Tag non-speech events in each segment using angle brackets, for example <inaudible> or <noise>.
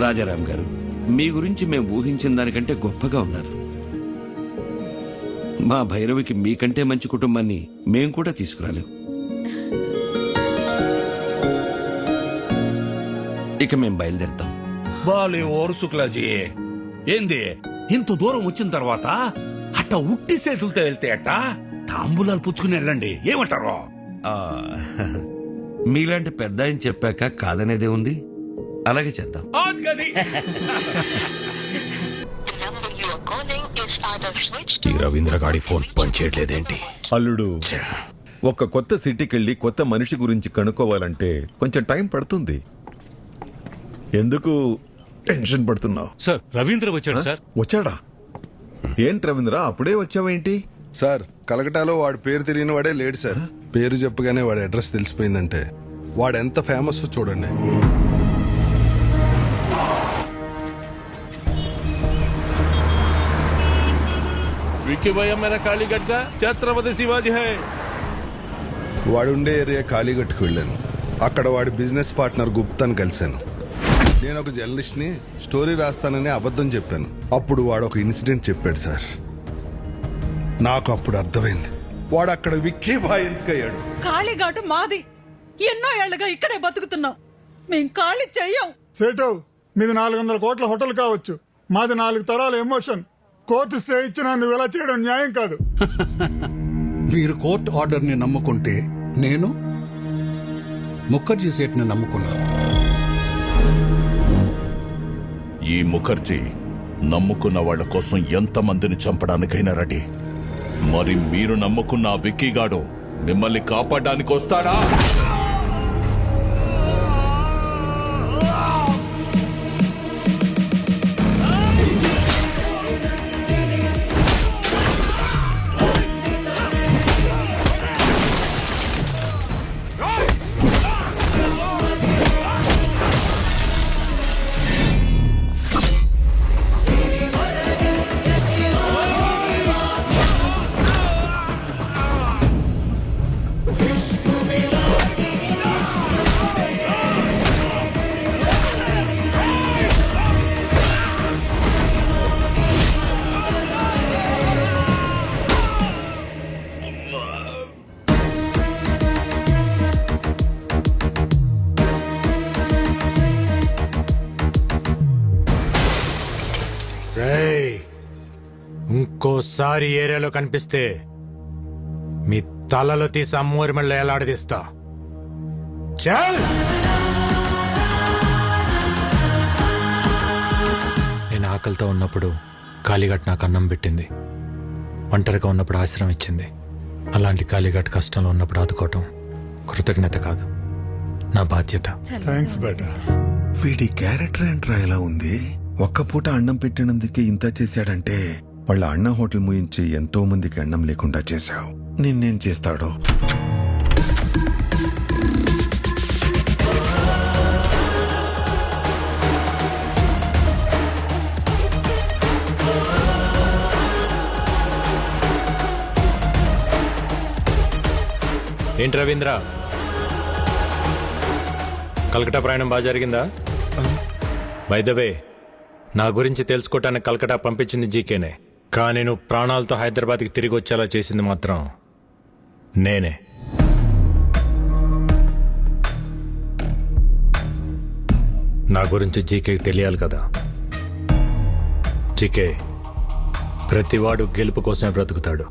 రాజారాం గారు మీ గురించి మేము ఊహించిన దానికంటే గొప్పగా ఉన్నారు. మా భైరవికి మీకంటే మంచి కుటుంబాన్ని మేం కూడా తీసుకురాలేం. ఇక మేం బయలుదేరుతాం. బాలే ఓరు శుక్లాజీ ఏంది? ఇంత దూరం వచ్చిన తర్వాత అట్ట ఉట్టి చేతులతో వెళ్తే అట్ట తాంబూలాలు పుచ్చుకుని వెళ్ళండి. ఏమంటారు? మీలాంటి పెద్ద ఆయన చెప్పాక కాదనేదే ఉంది? అలాగే చేద్దాం. ఈ రవీంద్ర గాడి ఫోన్ పనిచేయట్లేదేంటి? అల్లుడు ఒక కొత్త సిటీకి వెళ్ళి కొత్త మనిషి గురించి కనుక్కోవాలంటే కొంచెం టైం పడుతుంది. ఎందుకు టెన్షన్ పడుతున్నావు? సార్ రవీంద్ర వచ్చాడు సార్. వచ్చాడా? ఏంటి రవీంద్ర అప్పుడే వచ్చావేంటి? సార్ కలకటాలో వాడి పేరు తెలియని వాడే లేడు సార్. పేరు చెప్పగానే వాడి అడ్రస్ తెలిసిపోయిందంటే. వాడు ఎంత ఫేమస్ చూడండి. విక్కీ భయ్య కా ఛత్రపతి శివాజీ హై. వాడు ఉండే ఏరియా కాళీగట్టుకు వెళ్ళాను. అక్కడ వాడి బిజినెస్ పార్ట్నర్ గుప్తాని కలిశాను. నేను ఒక జర్నలిస్ట్ని స్టోరీ రాస్తానని అబద్ధం చెప్పాను. అప్పుడు వాడు ఒక ఇన్సిడెంట్ చెప్పాడు సార్. నాకు అప్పుడు అర్థమైంది. వాడు అక్కడ విక్కీ బాయ్ ఎందుకయ్యాడు? కాళీఘాటు మాది. ఎన్నో ఏళ్ళుగా ఇక్కడే బతుకుతున్నాం. మేం ఖాళీ చెయ్యం. సేటు మీది నాలుగు వందల కోట్ల హోటల్ కావచ్చు. మాది నాలుగు తరాల ఎమోషన్. కోర్టు స్టే ఇచ్చినా నువ్వు ఇలా చేయడం న్యాయం కాదు. <laughs> మీరు కోర్టు ఆర్డర్ని నమ్ముకుంటే నేను ముఖర్జీ సేట్ని నమ్ముకున్నాను ఈ ముఖర్జీ నమ్ముకున్న వాళ్ళ కోసం ఎంతమందిని చంపడానికైనా రెడీ. మరి మీరు నమ్ముకున్న ఆ విక్కీగాడు మిమ్మల్ని కాపాడడానికి వస్తాడా? ఇంకోసారి ఏరియాలో కనిపిస్తే మీ తలలో తీసి అమ్మూరి మళ్ళీ ఎలాడదీస్తా చల్! నేను ఆకలితో ఉన్నప్పుడు కాళీఘట్ నాకు అన్నం పెట్టింది. ఒంటరిగా ఉన్నప్పుడు ఆశ్రమం ఇచ్చింది. అలాంటి కాళీఘట్ కష్టంలో ఉన్నప్పుడు ఆదుకోవటం కృతజ్ఞత కాదు. నా బాధ్యత. థ్యాంక్స్ బేటా. వీడి క్యారెక్టర్ ఏంట్రా ఎలా ఉంది? ఒక్క పూట అన్నం పెట్టినందుకే ఇంత చేశాడంటే వాళ్ళ అన్న హోటల్ ముయించి ఎంతో మందికి అన్నం లేకుండా చేశావు. నిన్నేం చేస్తాడో? ఏంటి రవీంద్ర? కలకటా ప్రయాణం బాగా జరిగిందా? వైదవే నా గురించి తెలుసుకోవటానికి కలకటా పంపించింది జీకేనే. కానీ నువ్వు ప్రాణాలతో హైదరాబాద్కి తిరిగి వచ్చేలా చేసింది మాత్రం నేనే. నా గురించి జీకేకి తెలియాలి కదా. జీకే ప్రతివాడు గెలుపు కోసమే బ్రతుకుతాడు.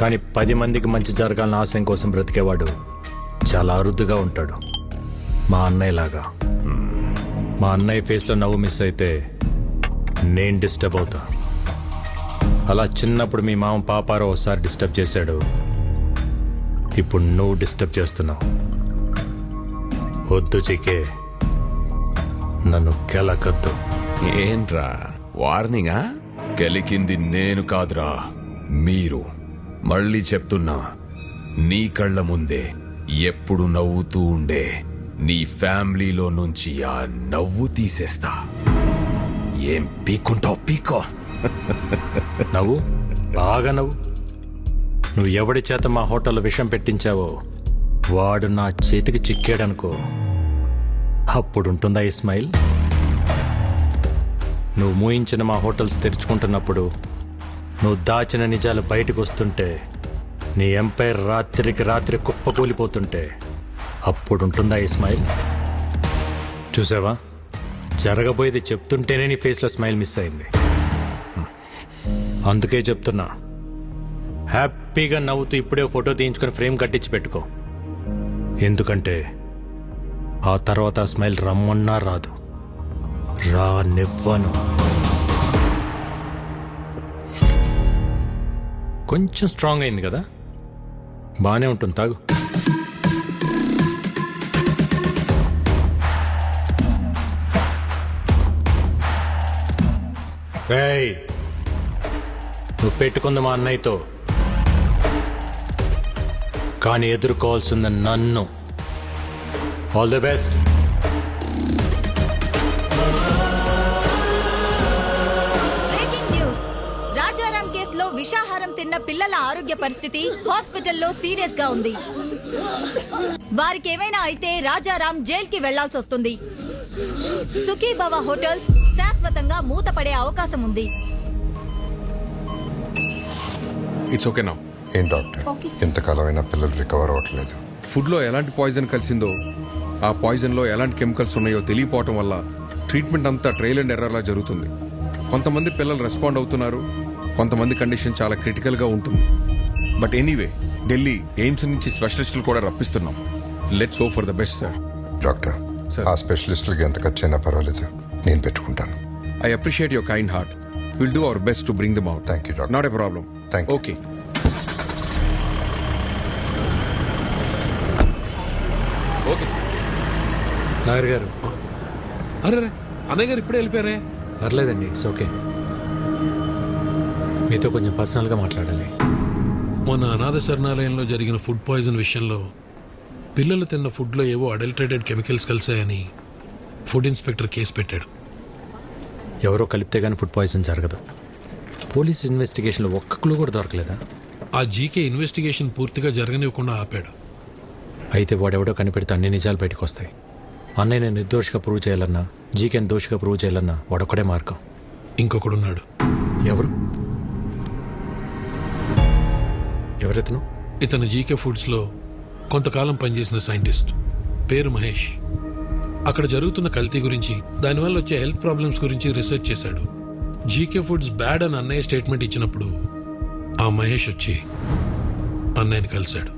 కానీ పది మందికి మంచి జరగాలని ఆశయం కోసం బ్రతికేవాడు చాలా అరుదుగా ఉంటాడు. మా అన్నయ్యలాగా. మా అన్నయ్య ఫేస్లో నవ్వు మిస్ అయితే నేను డిస్టర్బ్ అవుతా. అలా చిన్నప్పుడు మీ మామ పాపారో ఒకసారి డిస్టర్బ్ చేశాడు. ఇప్పుడు నువ్వు డిస్టర్బ్ చేస్తున్నావు. వద్దు చికే. నన్ను కెలకద్దు. ఏంట్రా? వార్నింగా? గెలికింది నేను కాదురా. మీరు. మళ్ళీ చెప్తున్నా. నీ కళ్ళ ముందే ఎప్పుడు నవ్వుతూ ఉండే. నీ ఫ్యామిలీలో నుంచి ఆ నవ్వు తీసేస్తా. ఏం పీక్కుంటావు? పీకో నవ్వు? బాగా నవ్వు. నువ్వు ఎవడి చేత మా హోటల్లో విషం పెట్టించావో వాడు నా చేతికి చిక్కాడనుకో. అప్పుడుంటుందా ఇస్మాయిల్ నువ్వు మూయించిన మా హోటల్స్ తెరుచుకుంటున్నప్పుడు నువ్వు దాచిన నిజాలు బయటకు వస్తుంటే నీ ఎంపైర్ రాత్రికి రాత్రి కుప్పకూలిపోతుంటే అప్పుడు ఉంటుందా ఈ స్మైల్? చూసావా? జరగబోయేది చెప్తుంటేనే నీ ఫేస్లో స్మైల్ మిస్ అయింది. అందుకే చెప్తున్నా. హ్యాపీగా నవ్వుతూ ఇప్పుడే ఫోటో తీయించుకొని ఫ్రేమ్ కట్టించి పెట్టుకో. ఎందుకంటే ఆ తర్వాత స్మైల్ రమ్మన్నా రాదు. రానివ్వను కొంచెం స్ట్రాంగ్ అయింది కదా? బాగానే ఉంటుంది తాగు. రేయ్ నువ్వు పెట్టుకుంది మా అన్నయ్యతో. కానీ ఎదుర్కోవాల్సింది నన్ను. All the best breaking news Rajaram కేసులో విషాహారం తిన్న పిల్లల ఆరోగ్య పరిస్థితి హాస్పిటల్లో సీరియస్గా ఉంది. వారికి ఏమైనా అయితే రాజారాం జైలుకి వెళ్ళాల్సి వస్తుంది సుఖీభవ హోటల్స్ శాశ్వతంగా మూతపడే అవకాశం ఉంది. ఇట్స్ ఓకే నా ఏం డాక్టర్? ఇంతకాలమైనా పిల్లలు రికవర్ అవ్వట్లేదు. ఫుడ్లో ఎలాంటి పాయిజన్ కలిసిందో ఆ పాయిజన్లో ఎలాంటి కెమికల్స్ ఉన్నాయో తెలియపోవటం వల్ల ట్రీట్మెంట్ అంతా ట్రైల్ అండ్ ఎర్రర్లా జరుగుతుంది. కొంతమంది పిల్లలు రెస్పాండ్ అవుతున్నారు కొంతమంది కండిషన్ చాలా క్రిటికల్గా ఉంటుంది. బట్ ఎనీవే ఢిల్లీ ఎయిమ్స్ నుంచి స్పెషలిస్టులు కూడా రప్పిస్తున్నాం. Let's hope for the best sir doctor Sir. ఆ స్పెషలిస్టులకి ఎంత ఖర్చు అయినా పర్వాలేదు. నేను పెట్టుకుంటాను. I appreciate your kind heart will do our best to bring them out Thank you, doctor. Not a problem Thank you. Okay okay lawyer గారు. అరే అన్నయ్య గారు ఇప్పుడే వెళ్ళిపోయారే? పర్లేదండి ఇట్స్ ఓకే మీతో కొంచెం పర్సనల్గా మాట్లాడాలి. మొన్న అనాథ శరణాలయంలో జరిగిన ఫుడ్ పాయిజన్ విషయంలో పిల్లలు తిన్న ఫుడ్లో ఏవో అడల్టరేటెడ్ కెమికల్స్ కలిసాయని ఫుడ్ ఇన్స్పెక్టర్ కేసు పెట్టాడు. ఎవరో కలిపితే కానీ ఫుడ్ పాయిజన్ జరగదు. పోలీస్ ఇన్వెస్టిగేషన్లో ఒక్క క్లూ కూడా దొరకలేదా? ఆ జీకే ఇన్వెస్టిగేషన్ పూర్తిగా జరగనివ్వకుండా ఆపాడు. అయితే వాడెవడో కనిపెడితే అన్ని నిజాలు బయటకు వస్తాయి అన్నయ్య నిర్దోషిగా ప్రూవ్ చేయాలన్నా జీకేని దోషిగా ప్రూవ్ చేయాలన్నా వాడొక్కడే మార్గం. ఇంకొకడున్నాడు. ఎవరు? ఎవరెతను? ఇతను జీకే ఫుడ్స్లో కొంతకాలం పనిచేసిన సైంటిస్ట్. పేరు మహేష్. అక్కడ జరుగుతున్న కల్తీ గురించి దానివల్ల వచ్చే హెల్త్ ప్రాబ్లమ్స్ గురించి రీసెర్చ్ చేశాడు. జీకే ఫుడ్స్ బ్యాడ్ అని అన్నయ్య స్టేట్మెంట్ ఇచ్చినప్పుడు ఆ మహేష్ వచ్చి అన్నయ్యని కలిశాడు.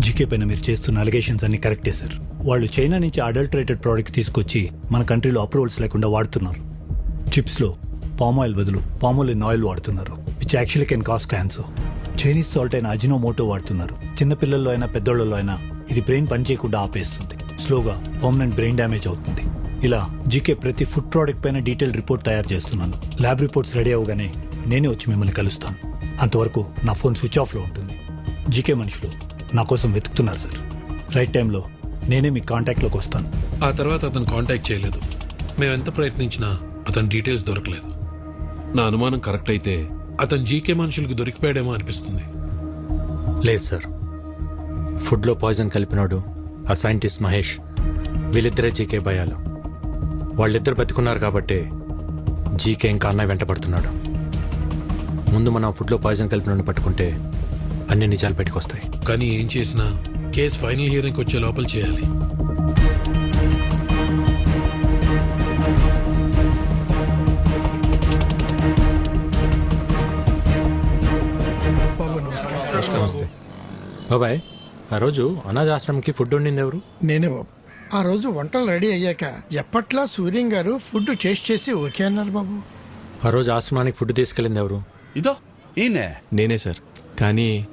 జీకే పైన మీరు చేస్తున్న అలిగేషన్స్ అన్ని కరెక్టే సార్ వాళ్ళు చైనా నుంచి అడల్టరేటెడ్ ప్రోడక్ట్స్ తీసుకొచ్చి మన కంట్రీలో అప్రూవల్స్ లేకుండా వాడుతున్నారు. చిప్స్లో పామ్ ఆయిల్ బదులు పామోలిన్ ఆయిల్ వాడుతున్నారు which actually can cause cancer Chinese salt అయిన అజినోమోటో వాడుతున్నారు. చిన్నపిల్లల్లో అయినా పెద్దోళ్ళలో అయినా ఇది బ్రెయిన్ పనిచేయకుండా ఆపేస్తుంది. స్లోగా పర్మనెంట్ బ్రెయిన్ డ్యామేజ్ అవుతుంది. ఇలా జీకే ప్రతి ఫుడ్ ప్రోడక్ట్ పైన డీటెయిల్ రిపోర్ట్ తయారు చేస్తున్నాను. ల్యాబ్ రిపోర్ట్స్ రెడీ అవగానే నేనే వచ్చి మిమ్మల్ని కలుస్తాను. అంతవరకు నా ఫోన్ స్విచ్ ఆఫ్లో ఉంటుంది. జీకే మనుషులు నా కోసం వెతుకుతున్నారు సార్. రైట్ టైంలో నేనే మీ కాంటాక్ట్లోకి వస్తాను. ఆ తర్వాత అతను కాంటాక్ట్ చేయలేదు. మేము ఎంత ప్రయత్నించినా అతని డీటెయిల్స్ దొరకలేదు. నా అనుమానం కరెక్ట్ అయితే అతను జీకే మనుషులకు దొరికిపోయాడేమో అనిపిస్తుంది. లేదు సార్. ఫుడ్లో పాయిజన్ కలిపినాడు. ఆ సైంటిస్ట్ మహేష్ వీళ్ళిద్దరే జీకే భయాలు. వాళ్ళిద్దరు బతుకున్నారు కాబట్టి జీకే ఇంకా అన్నయ్య వెంట పడుతున్నాడు. ముందు మనం ఫుడ్లో పాయిజన్ కలిపిన పట్టుకుంటే అన్ని నిజాలు బయటకు వస్తాయి. కానీ ఏం చేసినా కేసు ఫైనల్ హియరింగ్ వచ్చే లోపల చేయాలి. నమస్తే. బాబాయ్. ఆ రోజు అనాథాశ్రమంకి ఫుడ్ వండింది ఎవరు? నేనే బాబు. ఆ రోజు వంటలు రెడీ అయ్యాక ఎప్పట్లా సూర్యం గారు ఫుడ్ టేస్ట్ చేసి ఓకే అన్నారు బాబు. ఆ రోజు ఆశ్రమానికి ఫుడ్ తీసుకెళ్ళింది ఎవరు? ఇదో ఈయనే. నేనే సార్. కానీ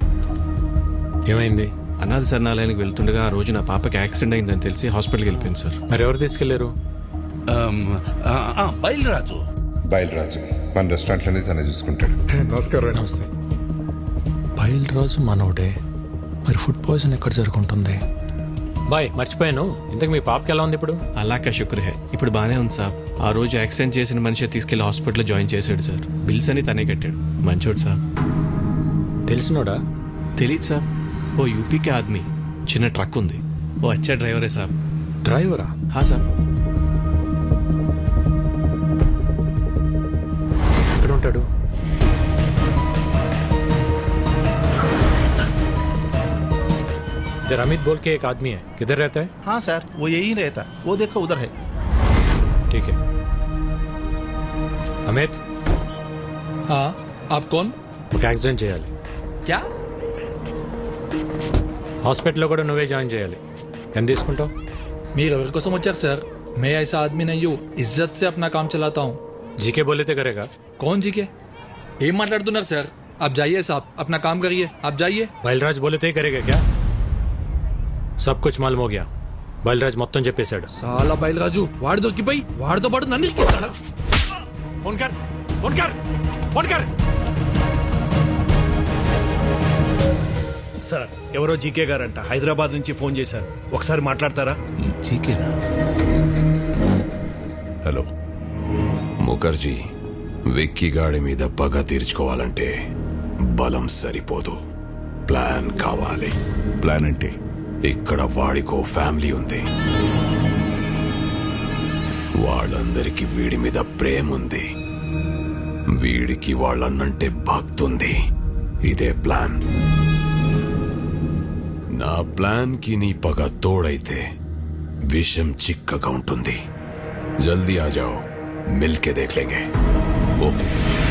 ఏమైంది? అనాథ శరణాలయానికి వెళ్తుండగా ఆ రోజు నా పాపకి యాక్సిడెంట్ అయిందని తెలిసి హాస్పిటల్కి వెళ్ళిపోయింది సార్. మరి ఎవరు తీసుకెళ్ళారు? బయలురాజు. బయలురాజు. మన రెస్టారెంట్లోనే తనే చూసుకుంటాడు. నమస్కారం నమస్తే. బయల్ రాజు మనోడే. మరి ఫుడ్ పాయిజన్ ఎక్కడ జరుగుంటుంది? బాయ్ మర్చిపోయాను. ఇంతకు మీ పాపకి ఎలా ఉంది ఇప్పుడు? అలా కా శుక్ర హే. ఇప్పుడు బాగానే ఉంది సార్ ఆ రోజు యాక్సిడెంట్ చేసిన మనిషి తీసుకెళ్ళి హాస్పిటల్లో జాయిన్ చేశాడు సార్. బిల్స్ అని తనే కట్టాడు. మంచోడు సార్ తెలిసినోడా? తెలీదు సార్ ఓ యూపీకే ఆద్మీ. చిన్న ట్రక్ ఉంది. ఓ అచ్చా డ్రైవరే సార్ డ్రైవరా? హా సార్ इधर अमित बोल के एक आदमी है किधर रहता है हाँ सर वो यही रहता वो देखो उधर है ठीक है అమిత్ हाँ आप कौन ఒక యాక్సిడెంట్ చేయాలి क्या హాస్పిటల్లో కూడా నువ్వే జాయిన్ చేయాలి ఎంత తీసుకుంటావు మీరు ఎవరి కోసం వచ్చారు సార్ मैं ऐसा आदमी नहीं हूँ इज्जत से अपना काम चलाता हूँ జీకే బోలేతే కరేగా कौन जी के ఏం మాట్లాడుతున్నారు సార్ आप जाइए साहब अपना काम करिए आप जाइए బయలరాజ్ బోలేతే కరేగా క్యా సబ్ కుచ్ మాలూమ్ హో గయా బయలరాజ్ మొత్తం చెప్పేశాడు చాలా బయలురాజు వాడు దొరికిపోయి వాడితో పాటు నన్ను ఇరికిస్తాడా? ఫోన్ కర్ ఫోన్ కర్ ఫోన్ కర్ సార్ ఎవరో జీకే గారంట హైదరాబాద్ నుంచి ఫోన్ చేశారు ఒకసారి మాట్లాడతారా చీకేనా హలో ముఖర్జీ వెక్కి గాడి మీద పగ తీర్చుకోవాలంటే బలం సరిపోదు ప్లాన్ కావాలి ప్లాన్ అంటే ఇక్కడ వాడికో ఫ్యామిలీ ఉంది. వాళ్ళందరికీ వీడి మీద ప్రేమ ఉంది. వీడికి వాళ్ళన్నంటే భక్తుంది. ఇదే ప్లాన్. నా ప్లాన్కి నీ పగ తోడైతే విషం చిక్కగా ఉంటుంది. జల్దీ ఆ జాओ మిల్కే దేఖ్ లేంగే ఓకే.